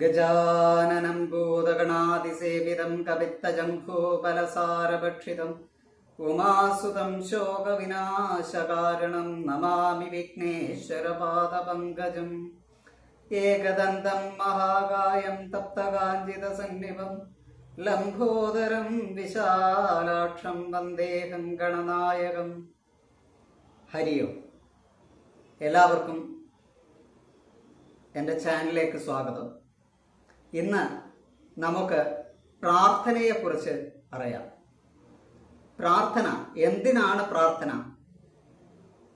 ഗജാനനം ഭൂതഗണാതിസേവിതം കവിത്തജംഭൂഫലസാരഭക്ഷിതം ഉമാസുതം ശോകവിനാശകാരണം നമാമി വിഘ്നേശ്വരപാദപങ്കജം ഏകദന്തം മഹാകായം തപ്തകാഞ്ചിതസന്നിഭം ലംബോദരം വിശാലാക്ഷം വന്ദേഹം ഗണനായകം. ഹരിയോ എല്ലാവർക്കും എന്റെ ചാനലിലേക്ക് സ്വാഗതം. ഇന്ന് നമുക്ക് പ്രാർത്ഥനയെക്കുറിച്ച് അറിയാം. പ്രാർത്ഥന എന്തിനാണ് പ്രാർത്ഥന?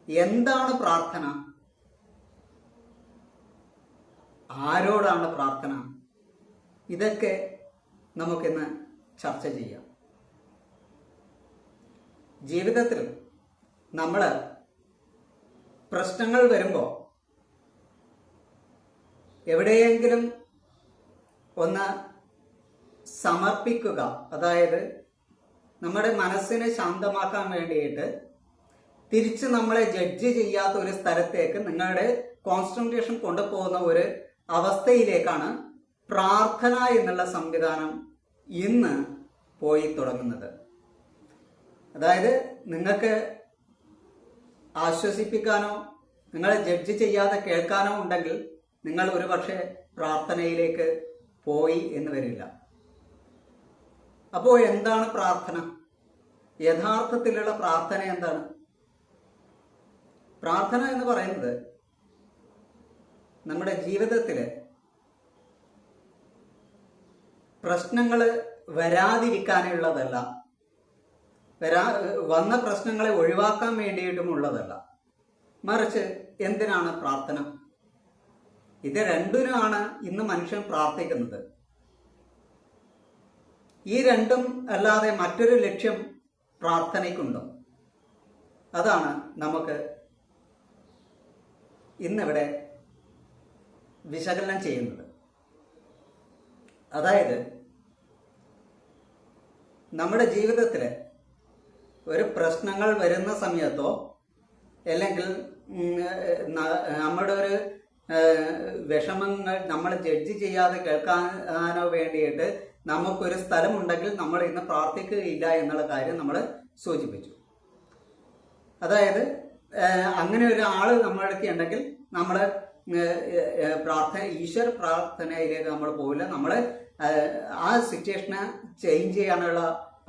എന്താണ് പ്രാർത്ഥന? ആരോടാണ് പ്രാർത്ഥന? ഇതൊക്കെ നമുക്കിന്ന് ചർച്ച ചെയ്യാം. ജീവിതത്തിൽ നമ്മൾ പ്രശ്നങ്ങൾ വരുമ്പോൾ എവിടെയെങ്കിലും ഒന്ന് സമർപ്പിക്കുക. അതായത് നമ്മുടെ മനസ്സിനെ ശാന്തമാക്കാൻ വേണ്ടിയിട്ട് തിരിച്ച് നമ്മളെ ജഡ്ജ് ചെയ്യാത്ത ഒരു സ്ഥലത്തേക്ക് നിങ്ങളുടെ കോൺസെൻട്രേഷൻ കൊണ്ടുപോകുന്ന ഒരു അവസ്ഥയിലേക്കാണ് പ്രാർത്ഥന എന്നുള്ള സംവിധാനം ഇന്ന് പോയി തുടങ്ങുന്നത്. അതായത് നിങ്ങൾക്ക് ആശ്വസിപ്പിക്കാനോ നിങ്ങളെ ജഡ്ജ് ചെയ്യാതെ കേൾക്കാനോ ഉണ്ടെങ്കിൽ നിങ്ങൾ ഒരുപക്ഷെ പ്രാർത്ഥനയിലേക്ക് പോയി എന്ന് വരില്ല. അപ്പോൾ എന്താണ് പ്രാർത്ഥന? യഥാർത്ഥത്തിലുള്ള പ്രാർത്ഥന എന്താണ്? പ്രാർത്ഥന എന്ന് പറയുന്നത് നമ്മുടെ ജീവിതത്തിലെ പ്രശ്നങ്ങൾ വരാതിരിക്കാനുള്ളതല്ല. വരാ വന്ന പ്രശ്നങ്ങളെ ഒഴിവാക്കാൻ വേണ്ടിയിട്ടുമുള്ളതല്ല. മറിച്ച് എന്തിനാണ് പ്രാർത്ഥന? ഇത് രണ്ടിനുമാണ് ഇന്ന് മനുഷ്യൻ പ്രാർത്ഥിക്കുന്നത്. ഈ രണ്ടും അല്ലാതെ മറ്റൊരു ലക്ഷ്യം പ്രാർത്ഥനയ്ക്കുണ്ടോ. അതാണ് നമുക്ക് ഇന്നിവിടെ വിശകലനം ചെയ്യുന്നത്. അതായത് നമ്മുടെ ജീവിതത്തിൽ ഒരു പ്രശ്നങ്ങൾ വരുന്ന സമയത്തോ അല്ലെങ്കിൽ നമ്മുടെ ഒരു വിഷമങ്ങൾ നമ്മൾ ജഡ്ജ് ചെയ്യാതെ കേൾക്കാനോ വേണ്ടിയിട്ട് നമുക്കൊരു സ്ഥലമുണ്ടെങ്കിൽ നമ്മൾ ഇന്ന് പ്രാർത്ഥിക്കുകയില്ല എന്നുള്ള കാര്യം നമ്മൾ സൂചിപ്പിച്ചു. അതായത് അങ്ങനെ ഒരു ആൾ നമ്മുടെ അടുത്ത് ഉണ്ടെങ്കിൽ നമ്മൾ പ്രാർത്ഥന ഈശ്വര പ്രാർത്ഥനയിലേക്ക് നമ്മൾ പോവില്ല. നമ്മൾ ആ സിറ്റുവേഷനെ ചേഞ്ച് ചെയ്യാനുള്ള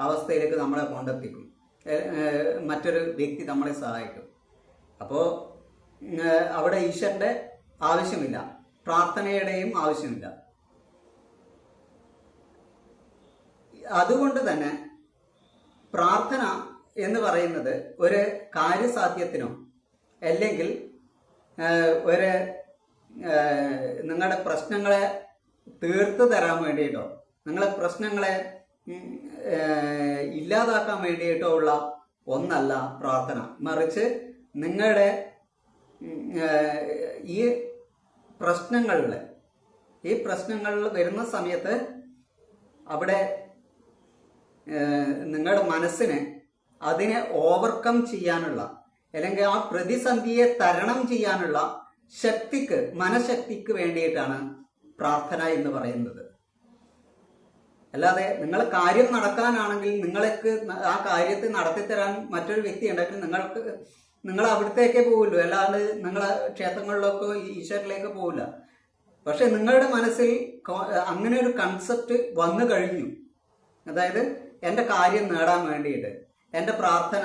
അവസ്ഥയിലേക്ക് നമ്മളെ കൊണ്ടെത്തിക്കും. മറ്റൊരു വ്യക്തി നമ്മളെ സഹായിക്കും. അപ്പോൾ അവിടെ ഈശ്വരന്റെ ആവശ്യമില്ല. പ്രാർത്ഥനയുടെയും ആവശ്യമില്ല. അതുകൊണ്ട് തന്നെ പ്രാർത്ഥന എന്ന് പറയുന്നത് ഒരു കാര്യസാധ്യത്തിനോ അല്ലെങ്കിൽ ഒരു നിങ്ങളുടെ പ്രശ്നങ്ങളെ തീർത്തു തരാൻ വേണ്ടിയിട്ടോ നിങ്ങളെ പ്രശ്നങ്ങളെ ഇല്ലാതാക്കാൻ വേണ്ടിയിട്ടോ ഉള്ള ഒന്നല്ല പ്രാർത്ഥന. മറിച്ച് നിങ്ങളുടെ ഈ പ്രശ്നങ്ങളിൽ ഈ പ്രശ്നങ്ങൾ വരുന്ന സമയത്ത് അവിടെ നിങ്ങളുടെ മനസ്സിന് അതിനെ ഓവർകം ചെയ്യാനുള്ള അല്ലെങ്കിൽ ആ പ്രതിസന്ധിയെ തരണം ചെയ്യാനുള്ള ശക്തിക്ക് മനഃശക്തിക്ക് വേണ്ടിയിട്ടാണ് പ്രാർത്ഥന എന്ന് പറയുന്നത്. അല്ലാതെ നിങ്ങൾ കാര്യം നടക്കാനാണെങ്കിൽ നിങ്ങൾക്ക് ആ കാര്യത്തെ നടത്തിത്തരാൻ മറ്റൊരു വ്യക്തി ഉണ്ടെങ്കിൽ നിങ്ങൾക്ക് നിങ്ങൾ അവിടത്തേക്കേ പോവുള്ളൂ അല്ലാണ്ട് നിങ്ങൾ ക്ഷേത്രങ്ങളിലൊക്കെ ഈശ്വരിലേക്ക് പോകില്ല പക്ഷെ നിങ്ങളുടെ മനസ്സിൽ അങ്ങനെ ഒരു കൺസെപ്റ്റ് വന്നു കഴിഞ്ഞു. അതായത് എന്റെ കാര്യം നേടാൻ വേണ്ടിയിട്ട്. എന്റെ പ്രാർത്ഥന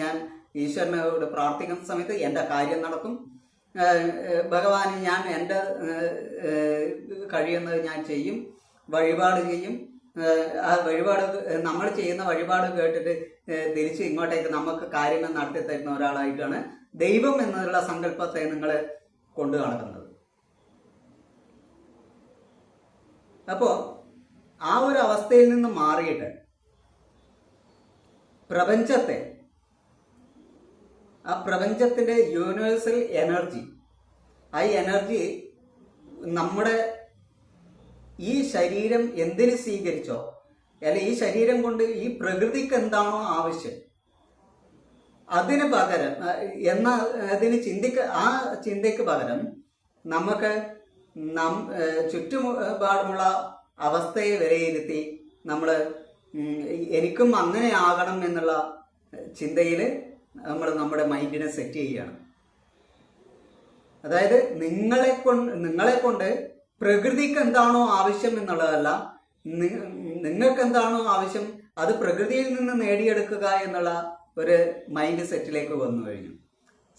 ഞാൻ ഈശ്വരനോട് പ്രാർത്ഥിക്കുന്ന സമയത്ത് എന്റെ കാര്യം നടക്കും. ഭഗവാന് ഞാൻ എന്റെ കഴിയുന്നത് ഞാൻ ചെയ്യും. വഴിപാട് ചെയ്യും. ആ വഴിപാട് നമ്മൾ ചെയ്യുന്ന വഴിപാട് കേട്ടിട്ട് തിരിച്ച് ഇങ്ങോട്ടേക്ക് നമുക്ക് കാര്യങ്ങൾ നടത്തി തരുന്ന ഒരാളായിട്ടാണ് ദൈവം എന്നുള്ള സങ്കല്പത്തെ നിങ്ങൾ കൊണ്ടു നടക്കുന്നത്. അപ്പോൾ ആ ഒരു അവസ്ഥയിൽ നിന്ന് മാറിയിട്ട് പ്രപഞ്ചത്തെ ആ പ്രപഞ്ചത്തിന്റെ യൂണിവേഴ്സൽ എനർജി ആ എനർജി നമ്മുടെ ഈ ശരീരം എന്തിന് സ്വീകരിച്ചോ? അല്ലെ ഈ ശരീരം കൊണ്ട് ഈ പ്രകൃതിക്ക് എന്താണോ ആവശ്യം? അതിന് പകരം എന്ന അതിന് ചിന്തിക്ക ആ ചിന്തയ്ക്ക് പകരം നമുക്ക് നം ചുറ്റുപാടുമുള്ള അവസ്ഥയെ വിലയിരുത്തി നമ്മൾ എനിക്കും അങ്ങനെ ആകണം എന്നുള്ള ചിന്തയിൽ നമ്മൾ നമ്മുടെ മൈൻഡിനെ സെറ്റ് ചെയ്യുകയാണ്. അതായത് നിങ്ങളെ കൊണ്ട് നിങ്ങളെ കൊണ്ട് പ്രകൃതിക്ക് എന്താണോ ആവശ്യം എന്നുള്ളതല്ല നിങ്ങൾക്ക് എന്താണോ ആവശ്യം അത് പ്രകൃതിയിൽ നിന്ന് നേടിയെടുക്കുക എന്നുള്ള ഒരു മൈൻഡ് സെറ്റിലേക്ക് വന്നു കഴിഞ്ഞു.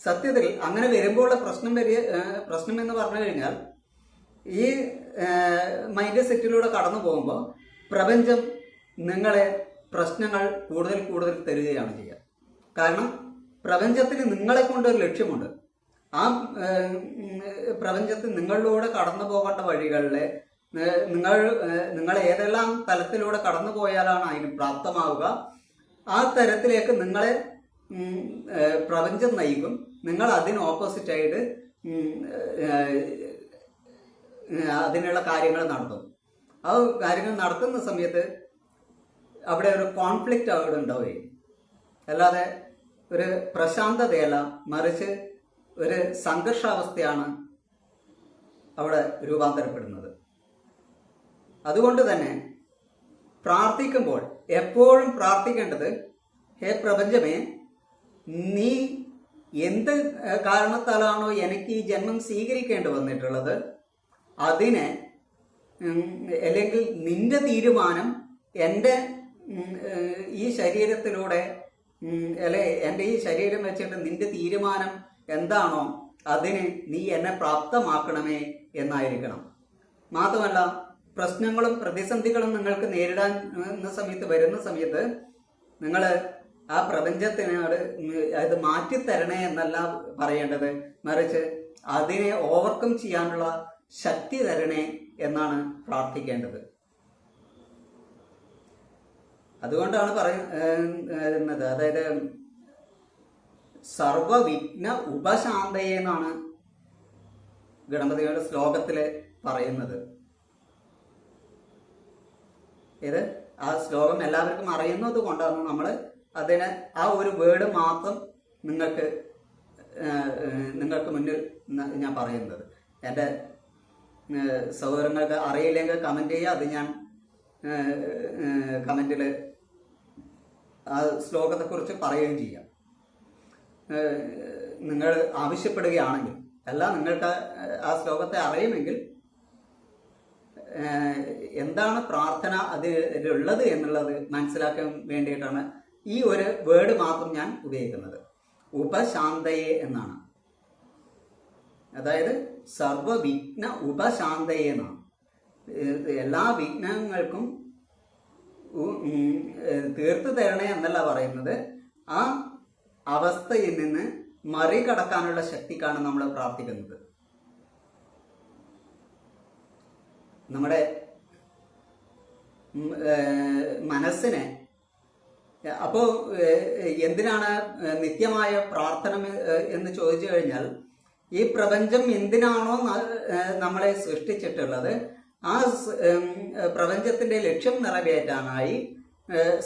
സത്യത്തിൽ അങ്ങനെ വരുമ്പോൾ പ്രശ്നം വരിക പ്രശ്നം എന്ന് പറഞ്ഞു കഴിഞ്ഞാൽ ഈ മൈൻഡ് സെറ്റിലൂടെ കടന്നു പോകുമ്പോൾ പ്രപഞ്ചം നിങ്ങളെ പ്രശ്നങ്ങൾ കൂടുതൽ കൂടുതൽ തരികയാണ് ചെയ്യുക. കാരണം പ്രപഞ്ചത്തിന് നിങ്ങളെ കൊണ്ട് ഒരു ലക്ഷ്യമുണ്ട്. ആ പ്രപഞ്ചത്തിൽ നിങ്ങളിലൂടെ കടന്നു പോകേണ്ട വഴികളിലെ നിങ്ങൾ നിങ്ങൾ ഏതെല്ലാം തലത്തിലൂടെ കടന്നു പോയാലാണ് അതിന് പ്രാപ്തമാവുക. ആ തരത്തിലേക്ക് നിങ്ങളെ പ്രപഞ്ചം നയിക്കും. നിങ്ങൾ അതിന് ഓപ്പോസിറ്റായിട്ട് അതിനുള്ള കാര്യങ്ങൾ നടത്തും. ആ കാര്യങ്ങൾ നടത്തുന്ന സമയത്ത് അവിടെ ഒരു കോൺഫ്ലിക്റ്റ് അവിടെ ഉണ്ടാവുകയും അല്ലാതെ ഒരു പ്രശാന്തതയല്ല. മറിച്ച് ഒരു സംഘർഷാവസ്ഥയാണ് അവിടെ രൂപാന്തരപ്പെടുന്നത്. അതുകൊണ്ട് തന്നെ പ്രാർത്ഥിക്കുമ്പോൾ എപ്പോഴും പ്രാർത്ഥിക്കേണ്ടത് ഹേ പ്രപഞ്ചമേ നീ എന്ത് കാരണത്താലാണോ എനിക്ക് ഈ ജന്മം സ്വീകരിക്കേണ്ടി വന്നിട്ടുള്ളത്? അതിനെ അല്ലെങ്കിൽ നിന്റെ തീരുമാനം എന്റെ ഈ ശരീരത്തിലൂടെ അല്ലെ എന്റെ ഈ ശരീരം വെച്ചിട്ട് നിന്റെ തീരുമാനം എന്താണോ അതിന് നീ എന്നെ പ്രാപ്തമാക്കണമേ എന്നായിരിക്കണം മാത്രമല്ല പ്രശ്നങ്ങളും പ്രതിസന്ധികളും നിങ്ങൾക്ക് നേരിടാൻ സമയത്ത് വരുന്ന സമയത്ത് നിങ്ങൾ ആ പ്രപഞ്ചത്തിനോട് അത് മാറ്റിത്തരണേ എന്നല്ല പറയേണ്ടത് മറിച്ച് അതിനെ ഓവർകം ചെയ്യാനുള്ള ശക്തി തരണേ എന്നാണ് പ്രാർത്ഥിക്കേണ്ടത് അതുകൊണ്ടാണ് പറയുന്നത് അതായത് സർവവിഘ്ന ഉപശാന്തയെ എന്നാണ് ഗണപതിയുടെ ശ്ലോകത്തിൽ പറയുന്നത്. ഇത് ആ ശ്ലോകം എല്ലാവർക്കും അറിയുന്നത് കൊണ്ടാണ് നമ്മൾ അതിന് ആ ഒരു വേർഡ് മാത്രം നിങ്ങൾക്ക് നിങ്ങൾക്ക് മുന്നിൽ ഞാൻ പറയുന്നത്. എന്റെ സൗകര്യങ്ങൾക്ക് അറിയില്ലെങ്കിൽ കമന്റ് ചെയ്യുക. അത് ഞാൻ കമന്റിൽ ആ ശ്ലോകത്തെക്കുറിച്ച് പറയുകയും ചെയ്യാം. നിങ്ങൾ ആവശ്യപ്പെടുകയാണെങ്കിൽ അല്ല നിങ്ങൾക്ക് ആ ശ്ലോകത്തെ അറിയുമെങ്കിൽ എന്താണ് പ്രാർത്ഥന അതിലുള്ളത് എന്നുള്ളത് മനസ്സിലാക്കാൻ വേണ്ടിയിട്ടാണ് ഈ ഒരു വേർഡ് മാത്രം ഞാൻ ഉപയോഗിക്കുന്നത്. ഉപശാന്തയെ എന്നാണ്. അതായത് സർവവിഘ്ന ഉപശാന്തയെ എന്നാണ്. എല്ലാ വിഘ്നങ്ങൾക്കും തീർത്തു തരണേ എന്നല്ല പറയുന്നത്. ആ അവസ്ഥയിൽ നിന്ന് മറികടക്കാനുള്ള ശക്തിക്കാണ് നമ്മൾ പ്രാർത്ഥിക്കുന്നത്. നമ്മുടെ മനസ്സിനെ അപ്പോ എന്തിനാണ് നിത്യമായ പ്രാർത്ഥന എന്ന് ചോദിച്ചു കഴിഞ്ഞാൽ ഈ പ്രപഞ്ചം എന്തിനാണോ നമ്മളെ സൃഷ്ടിച്ചിട്ടുള്ളത് ആ പ്രപഞ്ചത്തിന്റെ ലക്ഷ്യം നിറവേറ്റാനായി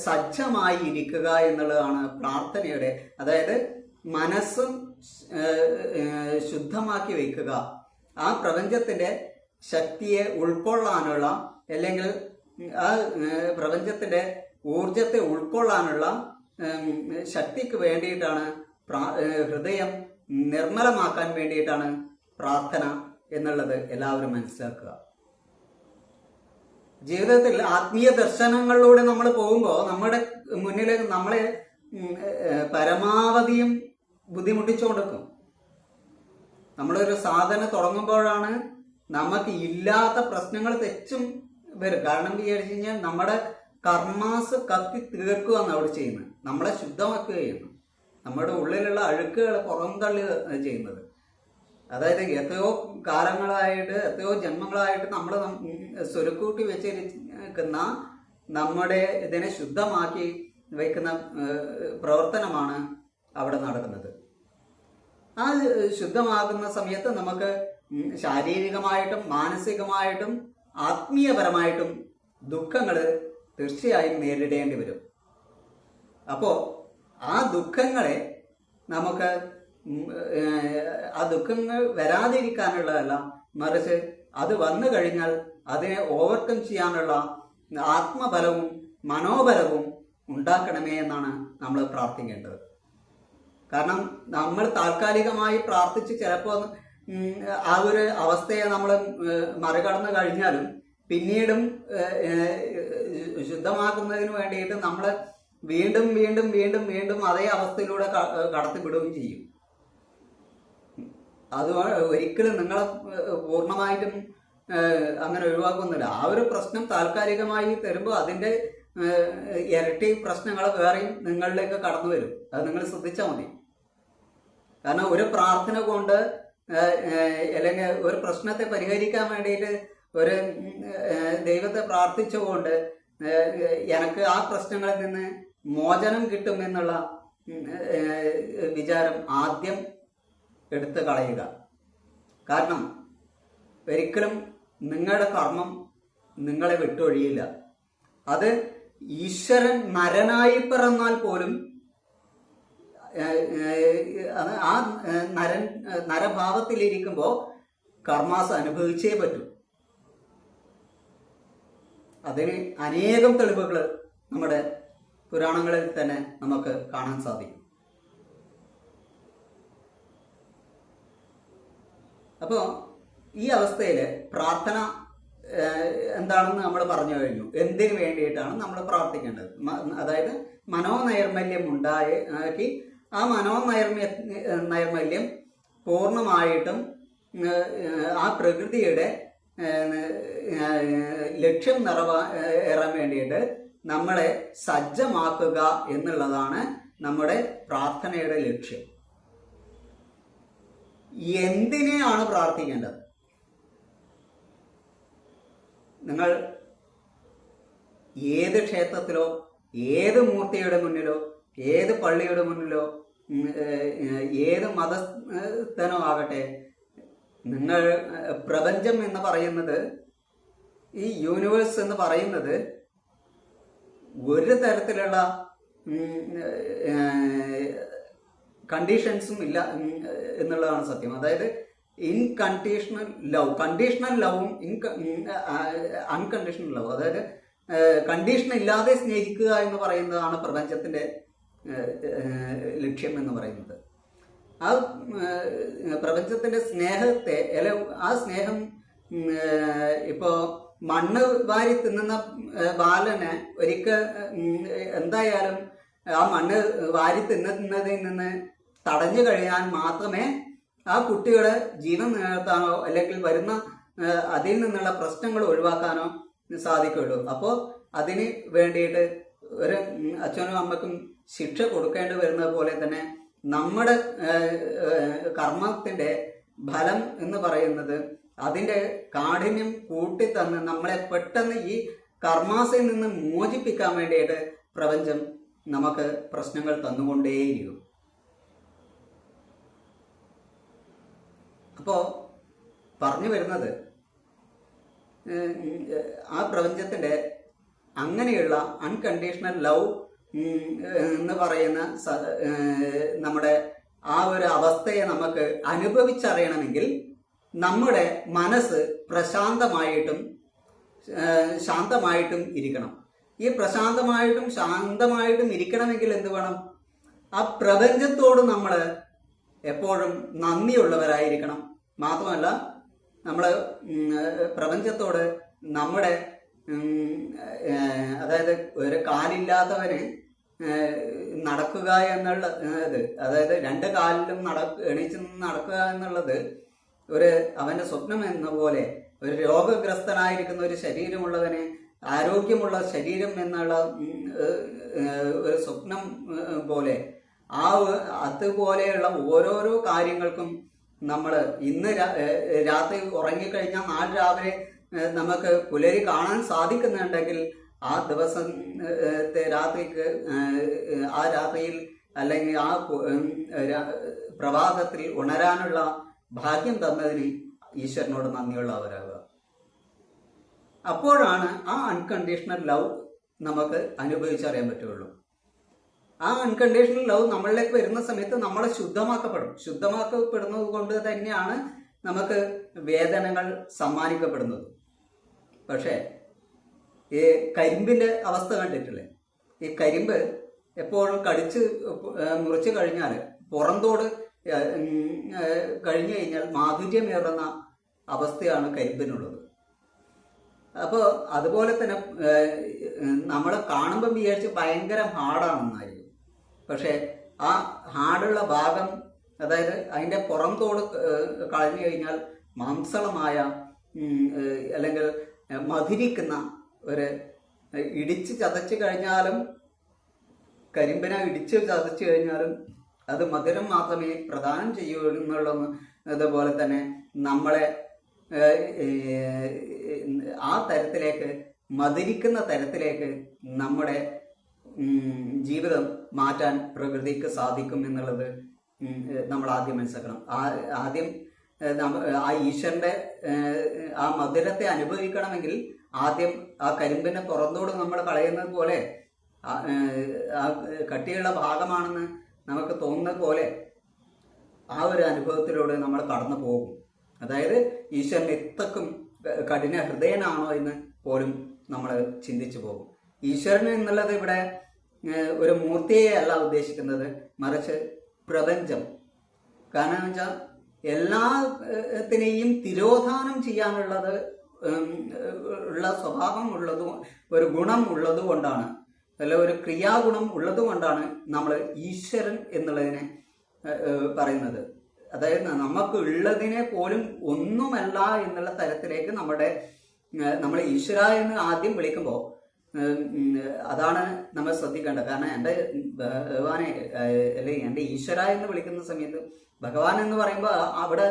സജ്ജമായി ഇരിക്കുക എന്നുള്ളതാണ് പ്രാർത്ഥനയുടെ. അതായത് മനസ്സും ശുദ്ധമാക്കി വയ്ക്കുക. ആ പ്രപഞ്ചത്തിന്റെ ശക്തിയെ ഉൾക്കൊള്ളാനുള്ള അല്ലെങ്കിൽ ആ പ്രപഞ്ചത്തിന്റെ ഊർജത്തെ ഉൾക്കൊള്ളാനുള്ള ശക്തിക്ക് വേണ്ടിയിട്ടാണ് ഹൃദയം നിർമ്മലമാക്കാൻ വേണ്ടിയിട്ടാണ് പ്രാർത്ഥന എന്നുള്ളത് എല്ലാവരും മനസ്സിലാക്കുക. ജീവിതത്തിൽ ആത്മീയ ദർശനങ്ങളിലൂടെ നമ്മൾ പോകുമ്പോൾ നമ്മുടെ മുന്നിൽ നമ്മളെ പരമാവധിയും ബുദ്ധിമുട്ടിച്ചു ബുദ്ധിമുട്ടിച്ചുകൊണ്ടിരിക്കും. നമ്മളൊരു സാധനം തുടങ്ങുമ്പോഴാണ് നമുക്ക് ഇല്ലാത്ത പ്രശ്നങ്ങൾ തെച്ചും വരും. കാരണം വിചാരിച്ചു കഴിഞ്ഞാൽ നമ്മുടെ കർമാസ് കത്തി തീർക്കുക എന്നാണ് അവിടെ ചെയ്യുന്നത്. നമ്മളെ ശുദ്ധമാക്കുകയാണ് നമ്മുടെ ഉള്ളിലുള്ള അഴുക്കുകൾ പുറന്തള്ളി ചെയ്യുന്നത്. അതായത് എത്രയോ കാലങ്ങളായിട്ട് എത്രയോ ജന്മങ്ങളായിട്ട് നമ്മൾ സ്വരുക്കൂട്ടി വെച്ചിരിക്കുന്ന നമ്മുടെ ഇതിനെ ശുദ്ധമാക്കി വയ്ക്കുന്ന പ്രവർത്തനമാണ് അവിടെ നടക്കുന്നത്. ആ ശുദ്ധമാകുന്ന സമയത്ത് നമുക്ക് ശാരീരികമായിട്ടും മാനസികമായിട്ടും ആത്മീയപരമായിട്ടും ദുഃഖങ്ങൾ തീർച്ചയായും നേരിടേണ്ടി വരും. അപ്പോൾ ആ ദുഃഖങ്ങളെ നമുക്ക് ആ ദുഃഖങ്ങൾ വരാതിരിക്കാനുള്ളതല്ല. മറിച്ച് അത് വന്നു കഴിഞ്ഞാൽ അതിനെ ഓവർകം ചെയ്യാനുള്ള ആത്മബലവും മനോബലവും ഉണ്ടാക്കണമേ എന്നാണ് നമ്മൾ പ്രാർത്ഥിക്കേണ്ടത്. കാരണം നമ്മൾ താൽക്കാലികമായി പ്രാർത്ഥിച്ച് ചിലപ്പോൾ ആ ഒരു അവസ്ഥയെ നമ്മൾ മറികടന്നു കഴിഞ്ഞാലും പിന്നീടും ശുദ്ധമാക്കുന്നതിന് വേണ്ടിയിട്ട് നമ്മൾ വീണ്ടും വീണ്ടും വീണ്ടും വീണ്ടും അതേ അവസ്ഥയിലൂടെ കടത്തിവിടുകയും ചെയ്യും. അത് ഒരിക്കലും നിങ്ങളെ പൂർണമായിട്ടും അങ്ങനെ ഒഴിവാക്കുന്നില്ല. ആ ഒരു പ്രശ്നം താൽക്കാലികമായി തരുമ്പോൾ അതിന്റെ ഇരട്ടി പ്രശ്നങ്ങൾ വേറെയും നിങ്ങളിലേക്ക് കടന്നു വരും. അത് നിങ്ങൾ ശ്രദ്ധിച്ചാൽ മതി. കാരണം ഒരു പ്രാർത്ഥന കൊണ്ട് അല്ലെങ്കിൽ ഒരു പ്രശ്നത്തെ പരിഹരിക്കാൻ വേണ്ടിയിട്ട് ഒരു ദൈവത്തെ പ്രാർത്ഥിച്ചുകൊണ്ട് എനിക്ക് ആ പ്രശ്നങ്ങളിൽ നിന്ന് മോചനം കിട്ടും എന്നുള്ള വിചാരം ആദ്യം എടുത്തു കളയുക. കാരണം ഒരിക്കലും നിങ്ങളുടെ കർമ്മം നിങ്ങളെ വിട്ടൊഴിയില്ല. അത് ഈശ്വരൻ നരനായി പിറന്നാൽ പോലും ആ നരൻ നരഭാവത്തിലിരിക്കുമ്പോൾ കർമാസ് അനുഭവിച്ചേ പറ്റൂ. അതിന് അനേകം തെളിവുകൾ നമ്മുടെ പുരാണങ്ങളിൽ തന്നെ നമുക്ക് കാണാൻ സാധിക്കും. അപ്പോൾ ഈ അവസ്ഥയിൽ പ്രാർത്ഥന എന്താണെന്ന് നമ്മൾ പറഞ്ഞു കഴിഞ്ഞു. എന്തിനു വേണ്ടിയിട്ടാണ് നമ്മൾ പ്രാർത്ഥിക്കേണ്ടത്? അതായത് മനോനൈർമല്യം ഉണ്ടായി ആ മനോനൈർമ്യ നൈർമല്യം പൂർണമായിട്ടും ആ പ്രകൃതിയുടെ ലക്ഷ്യം നിറവാ ഏറാൻ വേണ്ടിയിട്ട് നമ്മളെ സജ്ജമാക്കുക എന്നുള്ളതാണ് നമ്മുടെ പ്രാർത്ഥനയുടെ ലക്ഷ്യം. എന്തിനെയാണ് പ്രാർത്ഥിക്കേണ്ടത്? നിങ്ങൾ ഏത് ക്ഷേത്രത്തിലോ ഏത് മൂർത്തിയുടെ മുന്നിലോ ഏത് പള്ളിയുടെ മുന്നിലോ ഏത് മതസ്ഥനോ ആകട്ടെ നിങ്ങൾ പ്രപഞ്ചം എന്ന് പറയുന്നത് ഈ യൂണിവേഴ്സ് എന്ന് പറയുന്നത് ഒരു തരത്തിലുള്ള കണ്ടീഷൻസും ഇല്ല എന്നുള്ളതാണ് സത്യം. അതായത് ഇൻകണ്ടീഷണൽ ലവ് കണ്ടീഷണൽ ലവും അൺകണ്ടീഷണൽ ലവ് അതായത് കണ്ടീഷൻ ഇല്ലാതെ സ്നേഹിക്കുക എന്ന് പറയുന്നതാണ് ഏഹ്, ലക്ഷ്യം എന്ന് പറയുന്നത്. ആ പ്രപഞ്ചത്തിന്റെ സ്നേഹത്തെ അല്ല ആ സ്നേഹം ഇപ്പോൾ ഇപ്പോ മണ്ണ് വാരി തിന്നുന്ന ബാലന് ഒരിക്കൽ എന്തായാലും ആ മണ്ണ് വാരി തിന്നുന്നതിൽ നിന്ന് തടഞ്ഞു കഴിയാൻ മാത്രമേ ആ കുട്ടികളെ ജീവൻ നിലനിർത്താനോ അല്ലെങ്കിൽ വരുന്ന അതിൽ നിന്നുള്ള പ്രശ്നങ്ങൾ ഒഴിവാക്കാനോ സാധിക്കുള്ളൂ അപ്പോൾ അതിന് വേണ്ടിയിട്ട് ഒരു അച്ഛനും അമ്മക്കും ശിക്ഷ കൊടുക്കേണ്ടി വരുന്നത് പോലെ തന്നെ നമ്മുടെ കർമ്മത്തിന്റെ ഫലം എന്ന് പറയുന്നത് അതിന്റെ കാഠിന്യം കൂട്ടിത്തന്ന് നമ്മളെ പെട്ടെന്ന് ഈ കർമാസയിൽ നിന്ന് മോചിപ്പിക്കാൻ വേണ്ടിയിട്ട് പ്രപഞ്ചം നമുക്ക് പ്രശ്നങ്ങൾ തന്നുകൊണ്ടേയിരിക്കും. അപ്പോ പറഞ്ഞു വരുന്നത് ആ പ്രപഞ്ചത്തിന്റെ അങ്ങനെയുള്ള അൺകണ്ടീഷണൽ ലവ് എന്ന് പറയുന്ന നമ്മുടെ ആ ഒരു അവസ്ഥയെ നമുക്ക് അനുഭവിച്ചറിയണമെങ്കിൽ നമ്മുടെ മനസ്സ് പ്രശാന്തമായിട്ടും ശാന്തമായിട്ടും ഇരിക്കണം. ഈ പ്രശാന്തമായിട്ടും ശാന്തമായിട്ടും ഇരിക്കണമെങ്കിൽ എന്ത് വേണം? ആ പ്രപഞ്ചത്തോട് നമ്മൾ എപ്പോഴും നന്ദിയുള്ളവരായിരിക്കണം. മാത്രമല്ല നമ്മൾ പ്രപഞ്ചത്തോട് നമ്മുടെ അതായത് ഒരു കാലില്ലാത്തവന് നടക്കുക എന്നുള്ള അതായത് രണ്ട് കാലിലും നട എണീച്ച് നടക്കുക എന്നുള്ളത് ഒരു അവന്റെ സ്വപ്നം എന്ന പോലെ ഒരു രോഗഗ്രസ്തനായിരിക്കുന്ന ഒരു ശരീരമുള്ളവന് ആരോഗ്യമുള്ള ശരീരം എന്നുള്ള ഒരു സ്വപ്നം പോലെ ആ അതുപോലെയുള്ള ഓരോരോ കാര്യങ്ങൾക്കും നമ്മൾ ഇന്ന് രാത്രി ഉറങ്ങിക്കഴിഞ്ഞാൽ നാളെ രാവിലെ നമുക്ക് പുലരി കാണാൻ സാധിക്കുന്നുണ്ടെങ്കിൽ ആ ദിവസം രാത്രിക്ക് ആ രാത്രിയിൽ അല്ലെങ്കിൽ ആ പ്രഭാതത്തിൽ ഉണരാനുള്ള ഭാഗ്യം തന്നതിന് ഈശ്വരനോട് നന്ദിയുള്ളവരാകുക അപ്പോഴാണ് ആ അൺകണ്ടീഷണൽ ലവ് നമുക്ക് അനുഭവിച്ചറിയാൻ പറ്റുള്ളൂ ആ അൺകണ്ടീഷണൽ ലവ് നമ്മളിലേക്ക് വരുന്ന സമയത്ത് നമ്മളെ ശുദ്ധമാക്കപ്പെടും. ശുദ്ധമാക്കപ്പെടുന്നത് കൊണ്ട് തന്നെയാണ് നമുക്ക് വേദനകൾ സമ്മാനിക്കപ്പെടുന്നത്. പക്ഷേ ഈ കരിമ്പിന്റെ അവസ്ഥ കണ്ടിട്ടില്ലേ? ഈ കരിമ്പ് എപ്പോഴും കടിച്ച് മുറിച്ച് കഴിഞ്ഞാൽ പുറന്തോട് കഴിഞ്ഞു കഴിഞ്ഞാൽ മാധുര്യമേറുന്ന അവസ്ഥയാണ് കരിമ്പിനുള്ളത്. അപ്പോൾ അതുപോലെ തന്നെ നമ്മൾ കാണുമ്പം വിചാരിച്ച് ഭയങ്കര ഹാർഡാണെന്നായിരിക്കും പക്ഷെ ആ ഹാടുള്ള ഭാഗം അതായത് അതിന്റെ പുറം തോട് കളഞ്ഞു കഴിഞ്ഞാൽ മാംസളമായ അല്ലെങ്കിൽ മധുരിക്കുന്ന ഒരു ഇടിച്ച് ചതച്ച് കഴിഞ്ഞാലും കരിമ്പന ഇടിച്ച് ചതച്ച് കഴിഞ്ഞാലും അത് മധുരം മാത്രമേ പ്രദാനം ചെയ്യുന്നുള്ളൂ അതുപോലെ തന്നെ നമ്മളെ ആ തരത്തിലേക്ക് മധുരിക്കുന്ന തരത്തിലേക്ക് നമ്മുടെ ജീവിതം മാറ്റാൻ പ്രകൃതിക്ക് സാധിക്കും എന്നുള്ളത് നമ്മൾ ആദ്യം മനസ്സിലാക്കണം. ആദ്യം ആ ഈശ്വരന്റെ ആ മധുരത്തെ അനുഭവിക്കണമെങ്കിൽ ആദ്യം ആ കരിമ്പിനെ പുറന്തോട് നമ്മൾ കളയുന്നത് പോലെ ആ, കട്ടിയുള്ള ഭാഗമാണെന്ന് നമുക്ക് തോന്നുന്ന പോലെ ആ ഒരു അനുഭവത്തിലൂടെ നമ്മൾ കടന്നു പോകും. അതായത് ഈശ്വരൻ ഇത്തക്കും കഠിന ഹൃദയനാണോ എന്ന് പോലും നമ്മൾ ചിന്തിച്ചു പോകും. ഈശ്വരൻ എന്നുള്ളത് ഇവിടെ ഒരു മൂർത്തിയെ അല്ല ഉദ്ദേശിക്കുന്നത്. മറിച്ച് പ്രപഞ്ചം. കാരണം വെച്ചാൽ എല്ലാത്തിനെയും തിരോധാനം ചെയ്യാനുള്ളത് ഉള്ള സ്വഭാവം ഉള്ളതും ഒരു ഗുണം ഉള്ളതുകൊണ്ടാണ് അല്ല ഒരു ക്രിയാഗുണം ഉള്ളതുകൊണ്ടാണ് നമ്മൾ ഈശ്വരൻ എന്നുള്ളതിനെ പറയുന്നത്. അതായത് നമുക്ക് ഉള്ളതിനെ പോലും ഒന്നുമല്ല എന്നുള്ള തരത്തിലേക്ക് നമ്മുടെ നമ്മൾ ഈശ്വര എന്ന് ആദ്യം വിളിക്കുമ്പോൾ അതാണ് നമ്മൾ ശ്രദ്ധിക്കേണ്ടത്. കാരണം എന്റെ ഭഗവാനെ അല്ലെങ്കിൽ എന്റെ ഈശ്വര എന്ന് വിളിക്കുന്ന സമയത്ത് ഭഗവാൻ എന്ന് പറയുമ്പോൾ അവിടെ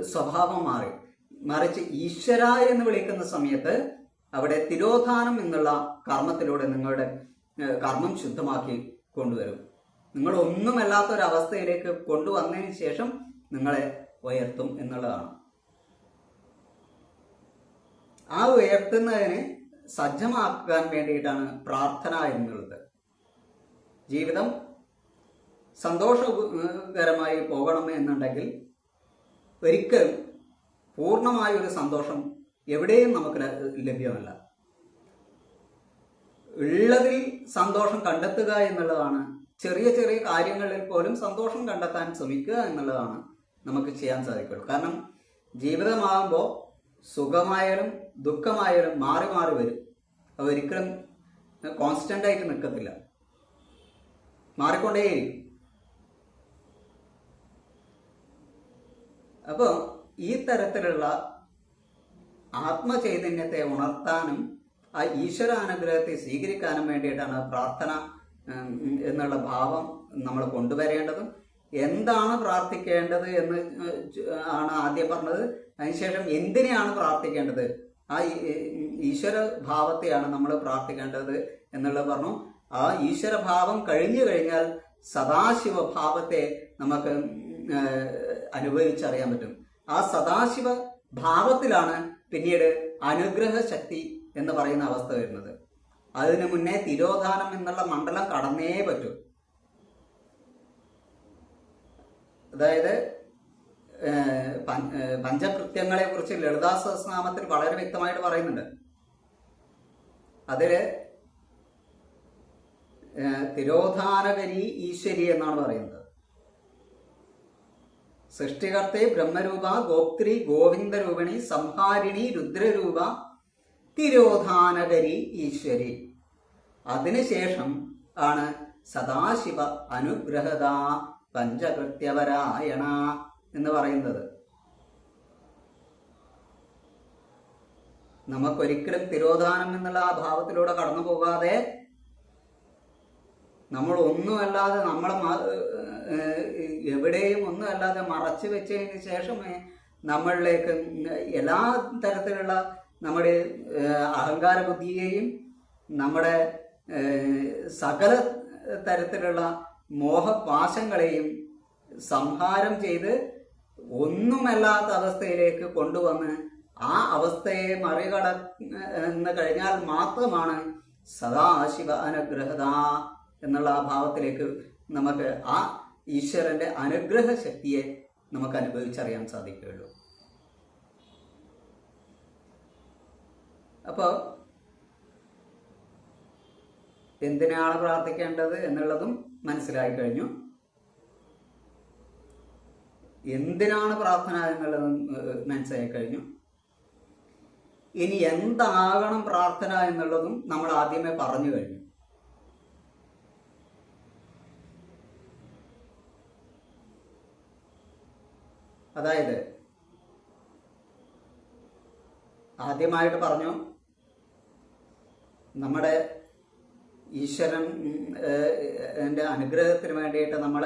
സ്വഭാവം മാറി. മറിച്ച് ഈശ്വര എന്ന് വിളിക്കുന്ന സമയത്ത് അവിടെ തിരോധാനം എന്നുള്ള കർമ്മത്തിലൂടെ നിങ്ങളുടെ കർമ്മം ശുദ്ധമാക്കി കൊണ്ടുവരും. നിങ്ങൾ ഒന്നുമല്ലാത്ത ഒരു അവസ്ഥയിലേക്ക് കൊണ്ടുവന്നതിന് ശേഷം നിങ്ങളെ ഉയർത്തും എന്നുള്ളതാണ്. ആ ഉയർത്തുന്നതിന് സജ്ജമാക്കാൻ വേണ്ടിയിട്ടാണ് പ്രാർത്ഥന എന്നുള്ളത്. ജീവിതം സന്തോഷകരമായി പോകണം എന്നുണ്ടെങ്കിൽ ഒരിക്കലും പൂർണമായ ഒരു സന്തോഷം എവിടെയും നമുക്ക് ലഭ്യമല്ല. ഉള്ളതിൽ സന്തോഷം കണ്ടെത്തുക എന്നുള്ളതാണ്. ചെറിയ ചെറിയ കാര്യങ്ങളിൽ പോലും സന്തോഷം കണ്ടെത്താൻ ശ്രമിക്കുക എന്നുള്ളതാണ് നമുക്ക് ചെയ്യാൻ സാധിക്കുള്ളൂ കാരണം ജീവിതമാകുമ്പോൾ സുഖമായാലും ദുഃഖമായാലും മാറി മാറി വരും. അത് ഒരിക്കലും കോൺസ്റ്റന്റ് ആയിട്ട് നിൽക്കത്തില്ല മാറിക്കൊണ്ടേയിരിക്കും. അപ്പോൾ ഈ തരത്തിലുള്ള ആത്മചൈതന്യത്തെ ഉണർത്താനും ആ ഈശ്വര അനുഗ്രഹത്തെ സ്വീകരിക്കാനും വേണ്ടിയിട്ടാണ് പ്രാർത്ഥന എന്നുള്ള ഭാവം നമ്മൾ കൊണ്ടുവരേണ്ടതും എന്താണ് പ്രാർത്ഥിക്കേണ്ടത് എന്ന് ആണ് ആദ്യം പറഞ്ഞത്. അതിനുശേഷം എന്തിനെയാണ് പ്രാർത്ഥിക്കേണ്ടത്? ആ ഈശ്വര ഭാവത്തെയാണ് നമ്മൾ പ്രാർത്ഥിക്കേണ്ടത് എന്നുള്ളത് പറഞ്ഞു. ആ ഈശ്വര ഭാവം കഴിഞ്ഞു കഴിഞ്ഞാൽ സദാശിവ ഭാവത്തെ നമുക്ക് അനുഭവിച്ചറിയാൻ പറ്റും. ആ സദാശിവ ഭാവത്തിലാണ് പിന്നീട് അനുഗ്രഹ ശക്തി എന്ന് പറയുന്ന അവസ്ഥ വരുന്നത്. അതിനു മുന്നേ തിരോധാനം എന്നുള്ള മണ്ഡലം കടന്നേ പറ്റൂ. അതായത് പഞ്ചകൃത്യങ്ങളെ കുറിച്ച് ലളിതാ സഹസ്രനാമത്തിൽ വളരെ വ്യക്തമായിട്ട് പറയുന്നുണ്ട്. അതിൽ തിരോധാനകരി ഈശ്വരി എന്നാണ് പറയുന്നത്. സൃഷ്ടികർത്തെ ബ്രഹ്മരൂപ ഗോപ്ത്രി ഗോവിന്ദരൂപിണി സംഹാരിണി രുദ്രരൂപ തിരോധാനകരി ഈശ്വരി. അതിനുശേഷം ആണ് സദാശിവ അനുഗ്രഹത പഞ്ചകൃത്യപരായണ എന്ന് പറയുന്നത്. നമുക്കൊരിക്കലും തിരോധാനം എന്നുള്ള ആ ഭാവത്തിലൂടെ കടന്നു പോകാതെ നമ്മൾ ഒന്നുമല്ലാതെ ഏഹ് എവിടെയും ഒന്നുമല്ലാതെ മറച്ചു വെച്ചതിന് ശേഷമേ നമ്മളിലേക്ക് എല്ലാ തരത്തിലുള്ള നമ്മുടെ അഹങ്കാര ബുദ്ധിയെയും നമ്മുടെ സകല തരത്തിലുള്ള മോഹപാശങ്ങളെയും സംഹാരം ചെയ്ത് ഒന്നുമല്ലാത്ത അവസ്ഥയിലേക്ക് കൊണ്ടുവന്ന് ആ അവസ്ഥയെ മറികടന്ന് കഴിഞ്ഞാൽ മാത്രമാണ് സദാശിവ അനുഗ്രഹത എന്നുള്ള ആ ഭാവത്തിലേക്ക് നമുക്ക് ആ ഈശ്വരന്റെ അനുഗ്രഹ ശക്തിയെ നമുക്ക് അനുഭവിച്ചറിയാൻ സാധിക്കുകയുള്ളൂ. അപ്പോൾ എന്തിനാണ് പ്രാർത്ഥിക്കേണ്ടത് എന്നുള്ളതും മനസ്സിലായി കഴിഞ്ഞു. എന്തിനാണ് പ്രാർത്ഥന എന്നുള്ളത് മനസ്സിലായി കഴിഞ്ഞു. ഇനി എന്താകണം പ്രാർത്ഥന എന്നുള്ളതും നമ്മൾ ആദ്യമേ പറഞ്ഞു കഴിഞ്ഞു. അതായത് ആദ്യമായിട്ട് പറഞ്ഞു നമ്മുടെ ഈശ്വരൻ എന്റെ അനുഗ്രഹത്തിന് വേണ്ടിയിട്ട് നമ്മൾ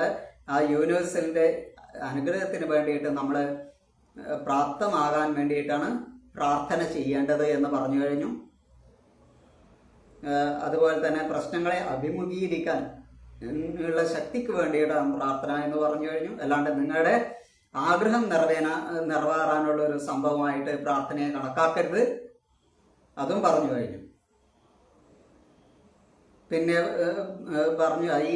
ആ യൂണിവേഴ്സലിന്റെ അനുഗ്രഹത്തിന് വേണ്ടിയിട്ട് നമ്മൾ പ്രാപ്തമാകാൻ വേണ്ടിയിട്ടാണ് പ്രാർത്ഥന ചെയ്യേണ്ടത് എന്ന് പറഞ്ഞു കഴിഞ്ഞു. അതുപോലെ തന്നെ പ്രശ്നങ്ങളെ അഭിമുഖീകരിക്കാൻ ഉള്ള ശക്തിക്ക് വേണ്ടിയിട്ടാണ് പ്രാർത്ഥന എന്ന് പറഞ്ഞു കഴിഞ്ഞു. അല്ലാണ്ട് നിങ്ങളുടെ ആഗ്രഹം നിറവേന നിറവേറാനുള്ള ഒരു സംഭവമായിട്ട് പ്രാർത്ഥനയെ കണക്കാക്കരുത്. അതും പറഞ്ഞു കഴിഞ്ഞു. പിന്നെ പറഞ്ഞു ഈ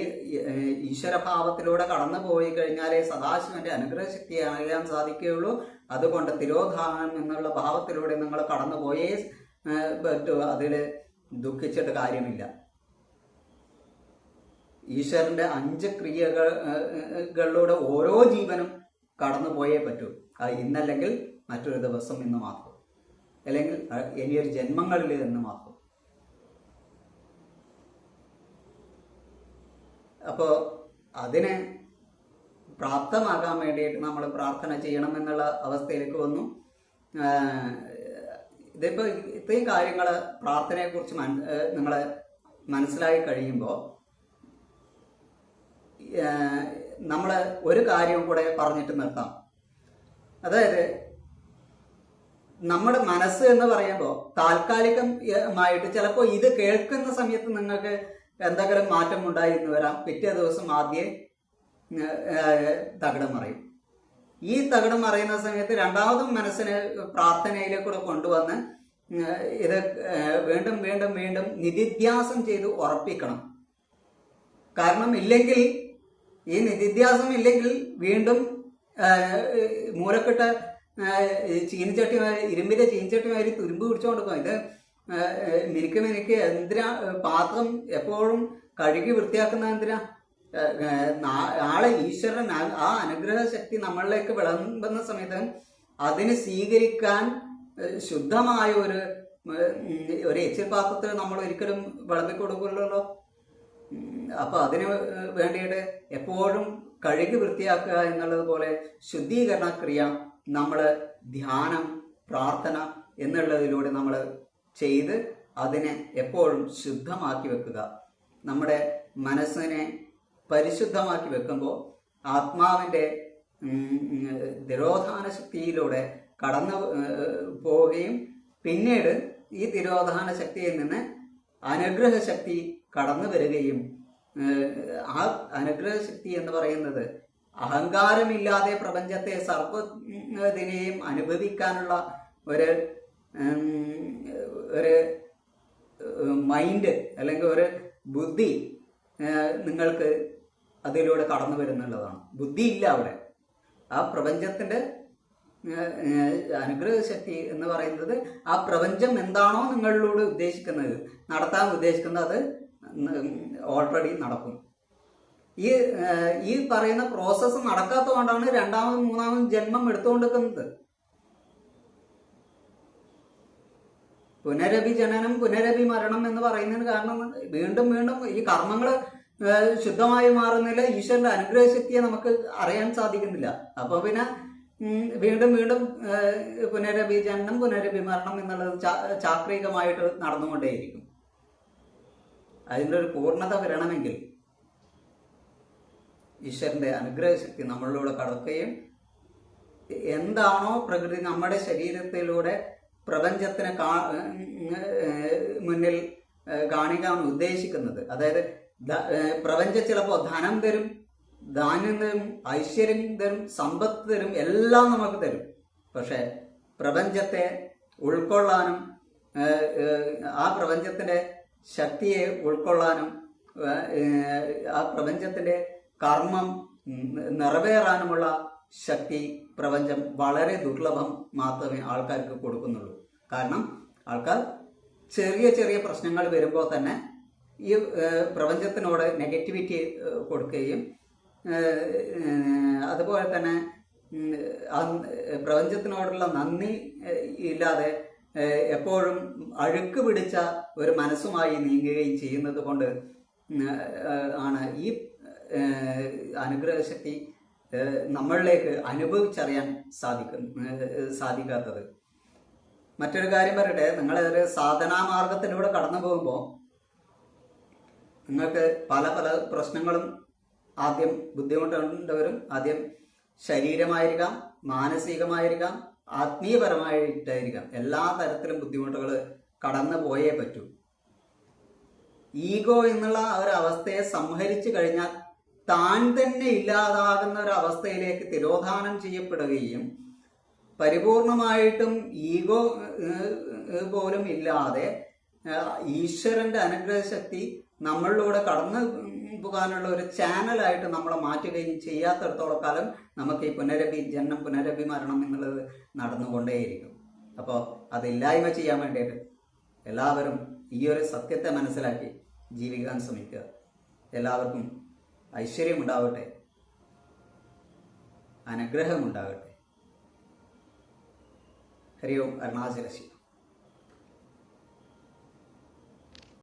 ഈശ്വരഭാവത്തിലൂടെ കടന്നു പോയി കഴിഞ്ഞാലേ സദാശിവന്റെ അനുഗ്രഹ ശക്തിയെ അറിയാൻ സാധിക്കുകയുള്ളൂ. അതുകൊണ്ട് തിരോധാനം എന്നുള്ള ഭാവത്തിലൂടെ നിങ്ങൾ കടന്നു പോയേ പറ്റൂ. അതിൽ ദുഃഖിച്ചിട്ട് കാര്യമില്ല. ഈശ്വരന്റെ അഞ്ച് ക്രിയകൾ ഏഹ്, ഏഹ്, കളിലൂടെ ഓരോ ജീവനും കടന്നു പോയേ പറ്റൂ. അത് ഇന്നല്ലെങ്കിൽ മറ്റൊരു ദിവസം ഇന്ന് മാത്രം. അല്ലെങ്കിൽ ഇനിയൊരു ജന്മങ്ങളിൽ നിന്ന് മാത്രം. അപ്പോൾ അതിനെ പ്രാപ്തമാകാൻ വേണ്ടിയിട്ട് നമ്മൾ പ്രാർത്ഥന ചെയ്യണം എന്നുള്ള അവസ്ഥയിലേക്ക് വന്നു. ഇതിപ്പോൾ ഇത്രയും കാര്യങ്ങൾ പ്രാർത്ഥനയെക്കുറിച്ച് മൻ നിങ്ങൾ മനസ്സിലായി കഴിയുമ്പോൾ നമ്മൾ ഒരു കാര്യവും കൂടെ പറഞ്ഞിട്ട് നിർത്താം. അതായത് നമ്മുടെ മനസ്സ് എന്ന് പറയുമ്പോൾ താൽക്കാലികമായിട്ട് ചിലപ്പോൾ ഇത് കേൾക്കുന്ന സമയത്ത് നിങ്ങൾക്ക് എന്തെങ്കിലും മാറ്റം ഉണ്ടായി എന്ന് വരാം. പിറ്റേ ദിവസം ആദ്യം തകിടം മറയും. ഈ തകിടം മറയുന്ന സമയത്ത് രണ്ടാമതും മനസ്സിന് പ്രാർത്ഥനയിലേക്കൂടെ കൊണ്ടുവന്ന് ഇത് വീണ്ടും വീണ്ടും വീണ്ടും നിധിധ്യാസം ചെയ്ത് ഉറപ്പിക്കണം. കാരണം ഇല്ലെങ്കിൽ ഈ നിധിധ്യാസം ഇല്ലെങ്കിൽ വീണ്ടും മൂലക്കെട്ട് ചീനിച്ചട്ടി ഇരുമ്പിന്റെ ചീനിച്ചട്ടി മാതിരി തുരുമ്പ് പിടിച്ചുകൊണ്ട് പോകും. ഇത് നിനക്ക് മിനുക്ക് എന്തിനാ പാത്രം എപ്പോഴും കഴുകി വൃത്തിയാക്കുന്ന എന്തിനാ? നാളെ ഈശ്വരൻ ആ- അനുഗ്രഹ ശക്തി നമ്മളിലേക്ക് വിളമ്പുന്ന സമയത്ത് അതിനെ സ്വീകരിക്കാൻ ശുദ്ധമായ ഒരു ഒരു എച്ചിൽ പാത്രത്തിൽ നമ്മൾ ഒരിക്കലും വിളമ്പി കൊടുക്കില്ലല്ലോ. അപ്പൊ അതിന് വേണ്ടിയിട്ട് എപ്പോഴും കഴുകി വൃത്തിയാക്കുക എന്നുള്ളത് പോലെ ശുദ്ധീകരണ ക്രിയ നമ്മൾ ധ്യാനം പ്രാർത്ഥന എന്നുള്ളതിലൂടെ നമ്മൾ ചെയ്ത് അതിനെ എപ്പോഴും ശുദ്ധമാക്കി വെക്കുക. നമ്മുടെ മനസ്സിനെ പരിശുദ്ധമാക്കി വെക്കുമ്പോൾ ആത്മാവിന്റെ തിരോധാന ശക്തിയിലൂടെ കടന്നു പോവുകയും പിന്നീട് ഈ തിരോധാന ശക്തിയിൽ നിന്ന് അനുഗ്രഹ ശക്തി കടന്നു വരികയും ആ അനുഗ്രഹ ശക്തി എന്ന് പറയുന്നത് അഹങ്കാരമില്ലാതെ പ്രപഞ്ചത്തെ സർവതിനെയും അനുഭവിക്കാനുള്ള ഒരു ഒരു മൈൻഡ് അല്ലെങ്കിൽ ഒരു ബുദ്ധി നിങ്ങൾക്ക് അതിലൂടെ കടന്നു വരുന്നുള്ളതാണ്. ബുദ്ധി ഇല്ല അവിടെ. ആ ഏഹ്, അനുഗ്രഹ ശക്തി എന്ന് പറയുന്നത് ആ പ്രപഞ്ചം എന്താണോ നിങ്ങളിലൂടെ ഉദ്ദേശിക്കുന്നത്. നടത്താൻ ഉദ്ദേശിക്കുന്നത് അത് ഓൾറെഡി നടക്കും. ഈ ഈ പറയുന്ന പ്രോസസ്സ് നടക്കാത്തതുകൊണ്ടാണ് രണ്ടാമതും മൂന്നാമതും ജന്മം എടുത്തുകൊണ്ടിരിക്കുന്നത്. പുനരഭി ജനനം പുനരഭി മരണം എന്ന് പറയുന്നതിന് കാരണം വീണ്ടും വീണ്ടും ഈ കർമ്മങ്ങൾ ശുദ്ധമായി മാറുന്നില്ല ഈശ്വരന്റെ അനുഗ്രഹശക്തിയെ നമുക്ക് അറിയാൻ സാധിക്കുന്നില്ല. അപ്പൊ പിന്നെ വീണ്ടും വീണ്ടും പുനരഭി ജനനം പുനരഭി മരണം എന്നുള്ളത് ചാക്രികമായിട്ട് നടന്നുകൊണ്ടേയിരിക്കും. അതിന്റെ ഒരു പൂർണത വരണമെങ്കിൽ ഈശ്വരന്റെ അനുഗ്രഹശക്തി നമ്മളിലൂടെ കടക്കുകയും എന്താണോ പ്രകൃതി നമ്മുടെ ശരീരത്തിലൂടെ പ്രപഞ്ചത്തിന് കാ- മുന്നിൽ കാണിക്കാൻ ഉദ്ദേശിക്കുന്നത്. അതായത് പ്രപഞ്ചം ചിലപ്പോൾ ധനം തരും ധാന്യം തരും ഐശ്വര്യം തരും സമ്പത്ത് തരും എല്ലാം നമുക്ക് തരും. പക്ഷേ പ്രപഞ്ചത്തെ ഉൾക്കൊള്ളാനും ആ പ്രപഞ്ചത്തിന്റെ ശക്തിയെ ഉൾക്കൊള്ളാനും ആ പ്രപഞ്ചത്തിന്റെ കർമ്മം നിറവേറാനുമുള്ള ശക്തി പ്രപഞ്ചം വളരെ ദുർലഭം മാത്രമേ ആൾക്കാർക്ക് കൊടുക്കുന്നുള്ളൂ. കാരണം ആൾക്കാർ ചെറിയ ചെറിയ പ്രശ്നങ്ങൾ വരുമ്പോൾ തന്നെ ഈ പ്രപഞ്ചത്തിനോട് നെഗറ്റിവിറ്റി കൊടുക്കുകയും അതുപോലെ തന്നെ പ്രപഞ്ചത്തിനോടുള്ള നന്ദി ഇല്ലാതെ എപ്പോഴും അഴുക്ക് പിടിച്ച ഒരു മനസ്സുമായി നീങ്ങുകയും ചെയ്യുന്നത് കൊണ്ട് ആണ് ഈ അനുഗ്രഹശക്തി നമ്മളിലേക്ക് അനുഭവിച്ചറിയാൻ സാധിക്കും സാധിക്കാത്തത്. മറ്റൊരു കാര്യം പറയട്ടെ നിങ്ങൾ ഒരു സാധനാ മാർഗത്തിലൂടെ കടന്നു പോകുമ്പോൾ നിങ്ങൾക്ക് പല പല പ്രശ്നങ്ങളും ആദ്യം ബുദ്ധിമുട്ടുണ്ടവരും ആദ്യം ശരീരമായിരിക്കാം മാനസികമായിരിക്കാം ആത്മീയപരമായിട്ടായിരിക്കാം. എല്ലാ തരത്തിലും ബുദ്ധിമുട്ടുകൾ കടന്നു പോയേ പറ്റൂ. ഈഗോ എന്നുള്ള ഒരു അവസ്ഥയെ സംഹരിച്ചു കഴിഞ്ഞാൽ താൻ തന്നെ ഇല്ലാതാകുന്ന ഒരു അവസ്ഥയിലേക്ക് തിരോധാനം ചെയ്യപ്പെടുകയും പരിപൂർണമായിട്ടും ഈഗോ പോലും ഇല്ലാതെ ഈശ്വരന്റെ അനുഗ്രഹ ശക്തി നമ്മളിലൂടെ കടന്നു പോകാനുള്ള ഒരു ചാനലായിട്ട് നമ്മളെ മാറ്റുകയും ചെയ്യാത്തടത്തോളം കാലം നമുക്ക് ഈ പുനരഭി ജന്മം പുനരഭി മരണം എന്നുള്ളത് നടന്നുകൊണ്ടേയിരിക്കും. അപ്പോൾ അതില്ലായ്മ ചെയ്യാൻ വേണ്ടിയിട്ട് എല്ലാവരും ഈ ഒരു സത്യത്തെ മനസ്സിലാക്കി ജീവിക്കാൻ ശ്രമിക്കുക. എല്ലാവർക്കും ഐശ്വര്യമുണ്ടാവട്ടെ. അനുഗ്രഹമുണ്ടാകട്ടെ ഹരി ഓം അരുണാചല ശിവ